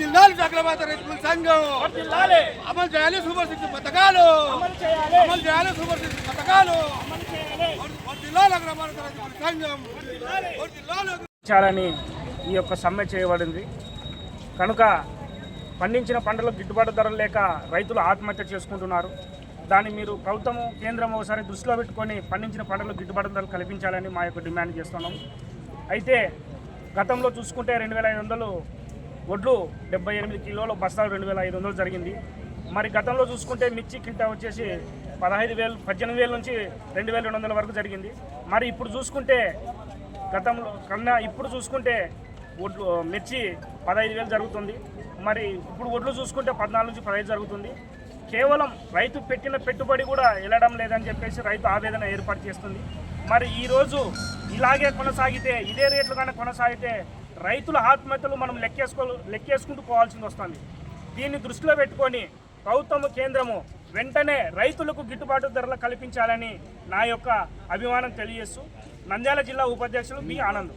జిల్లాలు చక్రపాత రైతుల సంఘం వర్ధిల్లాలి అమలు చేయాలి సూపర్ సిక్స్ పథకాలు అమలు చేయాలి అమలు చేయాలి సూపర్ సిక్స్ పథకాలు అమలు చేయాలి జిల్లాల అగ్రభారత రైతుల సంఘం జిల్లాల చాలని ఈ యొక్క సమ్మె చేయబడింది. కనుక పండించిన పంటలకు గిట్టుబాటు ధరలు లేక రైతులు ఆత్మహత్య చేసుకుంటున్నారు. దాన్ని మీరు ప్రభుత్వము కేంద్రం ఒకసారి దృష్టిలో పెట్టుకొని పండించిన పంటలకు గిట్టుబాటు ధరలు కల్పించాలని మా యొక్క డిమాండ్ చేస్తున్నాం అయితే గతంలో చూసుకుంటే రెండు వేల ఐదు వందలు వడ్లు డెబ్బై ఎనిమిది కిలోల బస్తాలు రెండు వేల ఐదు వందలు జరిగింది. మరి గతంలో చూసుకుంటే మిర్చి కింటా వచ్చేసి పదహైదు వేలు పద్దెనిమిది వేల నుంచి రెండు వేల రెండు వందల వరకు జరిగింది. మరి ఇప్పుడు చూసుకుంటే గతంలో కన్నా ఇప్పుడు చూసుకుంటే వడ్లు మిర్చి పదహైదు వేలు జరుగుతుంది. మరి ఇప్పుడు వడ్లు చూసుకుంటే పద్నాలుగు నుంచి పదహైదు జరుగుతుంది. కేవలం రైతు పెట్టిన పెట్టుబడి కూడా వెళ్ళడం లేదని చెప్పేసి రైతు ఆవేదన ఏర్పాటు చేస్తుంది. మరి ఈరోజు ఇలాగే కొనసాగితే ఇదే రేట్లు కానీ కొనసాగితే రైతుల ఆత్మహత్యలు మనం లెక్కేసుకో లెక్కేసుకుంటూ పోవాల్సింది వస్తుంది. దీన్ని దృష్టిలో పెట్టుకొని ప్రభుత్వము కేంద్రము వెంటనే రైతులకు గిట్టుబాటు ధరలు కల్పించాలని నా యొక్క అభిమానం తెలియజేస్తూ నంద్యాల జిల్లా ఉపాధ్యక్షులు బి. ఆనంద్.